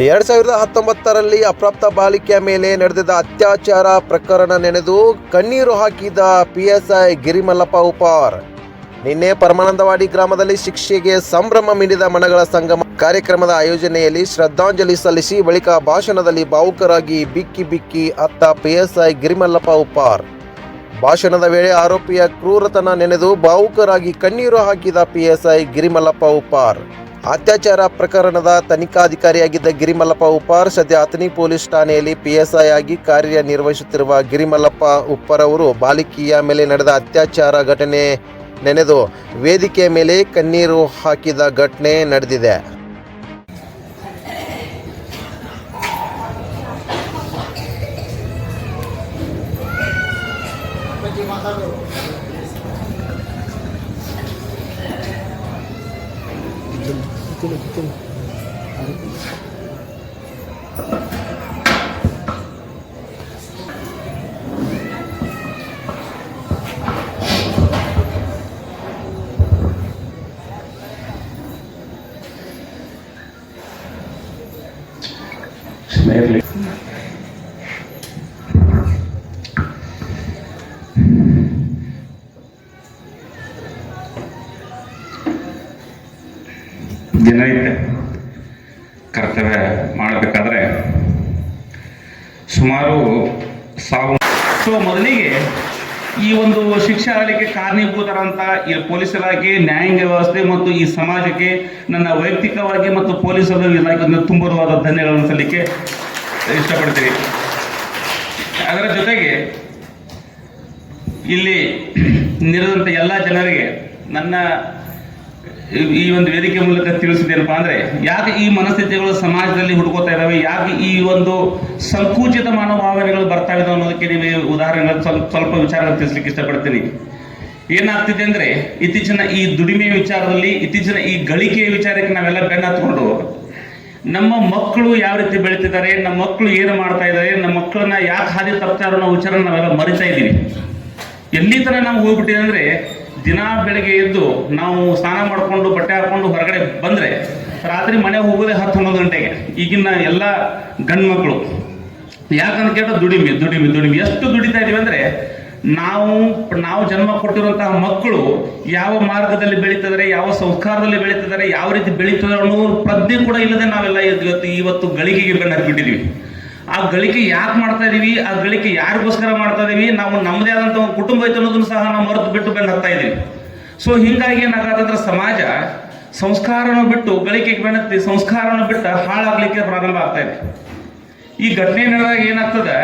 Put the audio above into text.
ಎರಡ್ ಸಾವಿರದ ಹತ್ತೊಂಬತ್ತರಲ್ಲಿ ಅಪ್ರಾಪ್ತ ಬಾಲಿಕೆಯ ಮೇಲೆ ನಡೆದಿದ್ದ ಅತ್ಯಾಚಾರ ಪ್ರಕರಣ ನೆನೆದು ಕಣ್ಣೀರು ಹಾಕಿದ P S I Girimallappa Upar. ನಿನ್ನೆ ಪರಮಾನಂದವಾಡಿ ಗ್ರಾಮದಲ್ಲಿ ಶಿಕ್ಷೆಗೆ ಸಂಭ್ರಮ ಮೀಡಿದ ಮನಗಳ ಸಂಗಮ ಕಾರ್ಯಕ್ರಮದ ಆಯೋಜನೆಯಲ್ಲಿ ಶ್ರದ್ಧಾಂಜಲಿ ಸಲ್ಲಿಸಿ ಬಳಿಕ ಭಾಷಣದಲ್ಲಿ ಭಾವುಕರಾಗಿ ಬಿಕ್ಕಿ ಬಿಕ್ಕಿ ಅತ್ತ P S I Girimallappa Upar. ಭಾಷಣದ ವೇಳೆ ಆರೋಪಿಯ ಕ್ರೂರತನ ನೆನೆದು ಭಾವುಕರಾಗಿ ಕಣ್ಣೀರು ಹಾಕಿದ P S I Girimallappa Uppar ಅತ್ಯಾಚಾರ ಪ್ರಕರಣದ ತನಿಖಾಧಿಕಾರಿಯಾಗಿದ್ದ ಗಿರಿಮಲ್ಲಪ್ಪ ಉಪ್ಪಾರ್ ಸದ್ಯ ಅಥಣಿ ಪೊಲೀಸ್ ಠಾಣೆಯಲ್ಲಿ ಪಿಎಸ್ಐ ಆಗಿ ಕಾರ್ಯನಿರ್ವಹಿಸುತ್ತಿರುವ ಗಿರಿಮಲ್ಲಪ್ಪ ಉಪ್ಪರ್ ಅವರು ಬಾಲಿಕೆಯ ಮೇಲೆ ನಡೆದ ಅತ್ಯಾಚಾರ ಘಟನೆ ನೆನೆದು ವೇದಿಕೆ ಮೇಲೆ ಕಣ್ಣೀರು ಹಾಕಿದ ಘಟನೆ ನಡೆದಿದೆ. चलो ದಿನನಿತ್ಯ ಕರ್ತವ್ಯ ಮಾಡಬೇಕಾದ್ರೆ ಸುಮಾರು ಸಾವು ಸೊ ಮೊದಲಿಗೆ ಈ ಒಂದು ಶಿಕ್ಷೆ ಆಗಲಿಕ್ಕೆ ಕಾರಣೀಭೂತರಂತ ಈ ಪೊಲೀಸ್ ಇಲಾಖೆ, ನ್ಯಾಯಾಂಗ ವ್ಯವಸ್ಥೆ ಮತ್ತು ಈ ಸಮಾಜಕ್ಕೆ ನನ್ನ ವೈಯಕ್ತಿಕವಾಗಿ ಮತ್ತು ಪೊಲೀಸರ ಇಲಾಖೆಯಿಂದ ತುಂಬರವಾದ ಧನ್ಯಗಳನ್ನು ಸಲ್ಲಿಕ್ಕೆ ಇಷ್ಟಪಡ್ತೀನಿ. ಅದರ ಜೊತೆಗೆ ಇಲ್ಲಿ ನಿರದಂತ ಎಲ್ಲ ಜನರಿಗೆ ನನ್ನ ಈ- ಒಂದು ವೇದಿಕೆ ಮೂಲಕ ತಿಳಿಸಿದೇನಪ್ಪ ಅಂದ್ರೆ, ಯಾಕೆ ಈ ಮನಸ್ಥಿತಿಗಳು ಸಮಾಜದಲ್ಲಿ ಹುಡುಕೋತಾ ಇದ್ದಾವೆ, ಯಾಕೆ ಈ ಒಂದು ಸಂಕುಚಿತ ಮನೋಭಾವನೆಗಳು ಬರ್ತಾ ಇದಾವೆ ಅನ್ನೋದಕ್ಕೆ ನಿಮಗೆ ಉದಾಹರಣೆ ಸ್ವಲ್ಪ ಸ್ವಲ್ಪ ವಿಚಾರ ತಿಳಿಸ್ಲಿಕ್ಕೆ ಇಷ್ಟಪಡ್ತೀನಿ. ಏನಾಗ್ತಿದೆ ಅಂದ್ರೆ, ಇತ್ತೀಚಿನ ಈ ದುಡಿಮೆ ವಿಚಾರದಲ್ಲಿ, ಇತ್ತೀಚಿನ ಈ ಗಳಿಕೆಯ ವಿಚಾರಕ್ಕೆ ನಾವೆಲ್ಲ ಬೆನ್ನ ಹತ್ಕೊಂಡು ನಮ್ಮ ಮಕ್ಕಳು ಯಾವ ರೀತಿ ಬೆಳೀತಿದ್ದಾರೆ, ನಮ್ಮ ಮಕ್ಕಳು ಏನು ಮಾಡ್ತಾ ಇದ್ದಾರೆ, ನಮ್ಮ ಮಕ್ಕಳನ್ನ ಯಾಕೆ ಹಾದಿ ತಪ್ತಾರೋ ಅನ್ನೋ ವಿಚಾರ ನಾವೆಲ್ಲ ಮರಿತಾ ಇದ್ದೀವಿ. ಎಲ್ಲಿ ತರ ನಾವು ಹೋಗ್ಬಿಟ್ಟಿದೆ ಅಂದ್ರೆ ದಿನ ಬೆಳಗ್ಗೆ ಎದ್ದು ನಾವು ಸ್ನಾನ ಮಾಡಿಕೊಂಡು, ಬಟ್ಟೆ ಹಾಕೊಂಡು ಹೊರಗಡೆ ಬಂದ್ರೆ ರಾತ್ರಿ ಮನೆ ಹೋಗೋದೇ ಹತ್ತು ಹನ್ನೊಂದು ಗಂಟೆಗೆ. ಈಗಿನ ಎಲ್ಲ ಗಂಡು ಮಕ್ಕಳು ಯಾಕಂತ ಕೇಳಿದ್ರೆ ದುಡಿಮೆ ದುಡಿಮೆ ದುಡಿಮೆ. ಎಷ್ಟು ದುಡಿತಾ ಇದೀವಿ ಅಂದ್ರೆ ನಾವು ನಾವು ಜನ್ಮ ಕೊಟ್ಟಿರುವಂತಹ ಮಕ್ಕಳು ಯಾವ ಮಾರ್ಗದಲ್ಲಿ ಬೆಳೀತಿದ್ದಾರೆ, ಯಾವ ಸಂಸ್ಕಾರದಲ್ಲಿ ಬೆಳೀತಿದ್ದಾರೆ, ಯಾವ ರೀತಿ ಬೆಳೀತಿದ್ದಾರೆ ಅನ್ನೋ ಪ್ರಜ್ಞೆ ಕೂಡ ಇಲ್ಲದೆ ನಾವೆಲ್ಲ ಇವತ್ತು ಇವತ್ತು ಗಳಿಗೆಗೆ ಬೆನ್ನ ಹತ್ಬಿಟ್ಟಿದೀವಿ ಆ ಗಳಿಕೆ ಯಾಕೆ ಮಾಡ್ತಾ ಇದೀವಿ? ಆ ಗಳಿಕೆ ಯಾರಿಗೋಸ್ಕರ ಮಾಡ್ತಾ ಇದೀವಿ? ನಾವು ನಮ್ಮದೇ ಆದಂಥ ಒಂದು ಕುಟುಂಬ ಐತೆ ಅನ್ನೋದನ್ನು ಸಹ ನಾವು ಮರೆತು ಬಿಟ್ಟು ಬೆನ್ನು ಹತ್ತಾ ಇದೀವಿ. ಸೊ ಹಿಂಗಾಗಿ ಏನಾಗತ್ತಂದ್ರೆ ಸಮಾಜ ಸಂಸ್ಕಾರನ ಬಿಟ್ಟು ಗಳಿಕೆಗೆ ಬೆನ್ನತ್ತಿ ಸಂಸ್ಕಾರನ ಬಿಟ್ಟು ಹಾಳಾಗ್ಲಿಕ್ಕೆ ಪ್ರಾರಂಭ ಆಗ್ತಾ ಇದೆ. ಈ ಘಟನೆ ನಡೆದಾಗ ಏನಾಗ್ತದೆ?